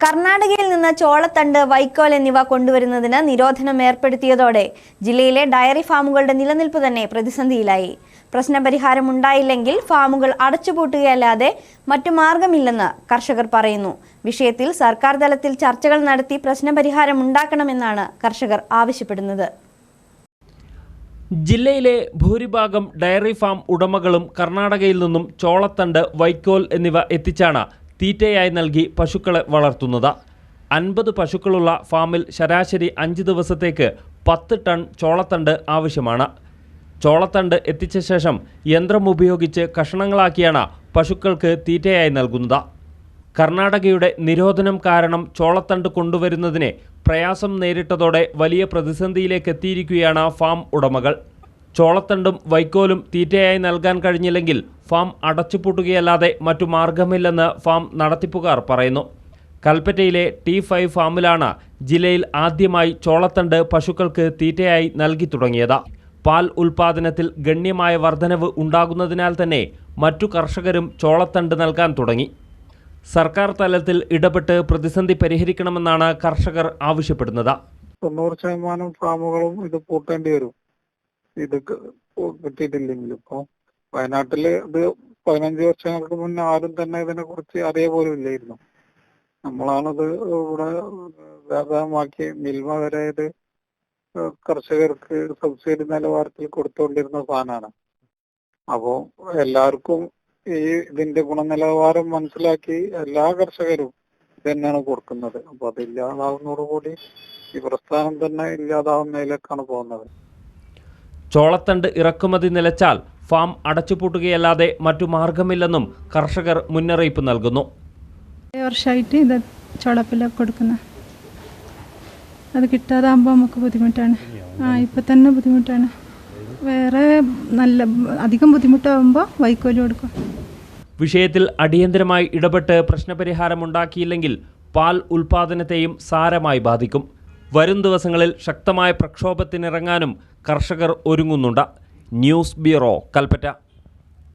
കർണാടകയിൽ നിന്ന് ചോളത്തണ്ട് വൈക്കോൽ എന്നിവ കൊണ്ടുവരുന്നതിന് നിരോധനം ഏർപ്പെടുത്തിയതോടെ ജില്ലയിലെ ഡയറി ഫാമുകളുടെ നിലനിൽപ്പ് തന്നെ പ്രതിസന്ധിയിലായി. പ്രശ്നപരിഹാരം ഉണ്ടായില്ലെങ്കിൽ ഫാമുകൾ അടച്ചുപൂട്ടുകയല്ലാതെ മറ്റു മാർഗമില്ലെന്ന് കർഷകർ പറയുന്നു. വിഷയത്തിൽ സർക്കാർ തലത്തിൽ ചർച്ചകൾ നടത്തി പ്രശ്നപരിഹാരം ഉണ്ടാക്കണമെന്നാണ് കർഷകർ ആവശ്യപ്പെടുന്നത്. ജില്ലയിലെ ഭൂരിഭാഗം ഡയറി ഫാം ഉടമകളും കർണാടകയിൽ നിന്നും ചോളത്തണ്ട് വൈക്കോൽ എന്നിവ എത്തിച്ചാണ് തീറ്റയായി നൽകി പശുക്കളെ വളർത്തുന്നത്. അൻപത് പശുക്കളുള്ള ഫാമിൽ ശരാശരി അഞ്ച് ദിവസത്തേക്ക് പത്ത് ടൺ ചോളത്തണ്ട് ആവശ്യമാണ്. ചോളത്തണ്ട് എത്തിച്ച ശേഷം യന്ത്രം ഉപയോഗിച്ച് കഷണങ്ങളാക്കിയാണ് പശുക്കൾക്ക് തീറ്റയായി നൽകുന്നത്. കർണാടകയുടെ നിരോധനം കാരണം ചോളത്തണ്ട് കൊണ്ടുവരുന്നതിനെ പ്രയാസം നേരിട്ടതോടെ വലിയ പ്രതിസന്ധിയിലേക്ക് എത്തിയിരിക്കുകയാണ് ഫാം ഉടമകൾ. ചോളത്തണ്ടും വൈക്കോലും തീറ്റയായി നൽകാൻ കഴിഞ്ഞില്ലെങ്കിൽ ഫാം അടച്ചുപൂട്ടുകയല്ലാതെ മറ്റു മാർഗമില്ലെന്ന് ഫാം നടത്തിപ്പുകാർ പറയുന്നു. കൽപ്പറ്റയിലെ ടി ഫൈവ് ഫാമിലാണ് ജില്ലയിൽ ആദ്യമായി ചോളത്തണ്ട് പശുക്കൾക്ക് തീറ്റയായി നൽകി തുടങ്ങിയത്. പാൽ ഉൽപാദനത്തിൽ ഗണ്യമായ വർധനവ് ഉണ്ടാകുന്നതിനാൽ തന്നെ മറ്റു കർഷകരും ചോളത്തണ്ട് നൽകാൻ തുടങ്ങി. സർക്കാർ തലത്തിൽ ഇടപെട്ട് പ്രതിസന്ധി പരിഹരിക്കണമെന്നാണ് കർഷകർ ആവശ്യപ്പെടുന്നത്. തൊണ്ണൂറ് ശതമാനം ഫാമുകളും ഇത് പൂട്ടേണ്ടി വരും. ഇത് കിട്ടിയിട്ടില്ലെങ്കിലും. ഇപ്പോൾ ഇപ്പൊ വയനാട്ടിൽ ഇത് പതിനഞ്ച് വർഷങ്ങൾക്ക് മുന്നേ ആരും തന്നെ ഇതിനെ കുറിച്ച് അറിയ പോലും ഇല്ലായിരുന്നു. നമ്മളാണത് ഇവിടെ വ്യാപകമാക്കി മിൽമ വരെ ഇത് കർഷകർക്ക് സബ്സിഡി നിലവാരത്തിൽ കൊടുത്തുകൊണ്ടിരുന്ന സാധനമാണ്. അപ്പോ എല്ലാവർക്കും ഈ ഇതിന്റെ ഗുണനിലവാരം മനസ്സിലാക്കി എല്ലാ കർഷകരും തന്നെയാണ് കൊടുക്കുന്നത്. അപ്പൊ അത് ഇല്ലാതാവുന്നതോടുകൂടി ഈ പ്രസ്ഥാനം തന്നെ ഇല്ലാതാവുന്നതിലേക്കാണ് പോകുന്നത്. ചോളത്തണ്ട് ഇറക്കുമതി നിലച്ചാൽ ഫാം അടച്ചുപൂട്ടുകയല്ലാതെ മറ്റു മാർഗമില്ലെന്നും കർഷകർ മുന്നറിയിപ്പ് നൽകുന്നു. വർഷമായിട്ട് ഇത് ചോളപ്പില കൊടുക്കുന്ന. അത് കിട്ടാതാകുമ്പോൾ നമുക്ക് ബുദ്ധിമുട്ടാണ്. ആ ഇപ്പം തന്നെ ബുദ്ധിമുട്ടാണ്. വേറെ നല്ല അധികം ബുദ്ധിമുട്ടാകുമ്പോൾ വൈക്കോൽ കൊടുക്കും. വിഷയത്തിൽ അടിയന്തരമായി ഇടപെട്ട് പ്രശ്നപരിഹാരമുണ്ടാക്കിയില്ലെങ്കിൽ പാൽ ഉൽപാദനത്തെയും സാരമായി ബാധിക്കും. വരും ദിവസങ്ങളിൽ ശക്തമായ പ്രക്ഷോഭത്തിനിറങ്ങാനും കർഷകർ ഒരുങ്ങുന്നുണ്ട്. News bureau Kalpetta.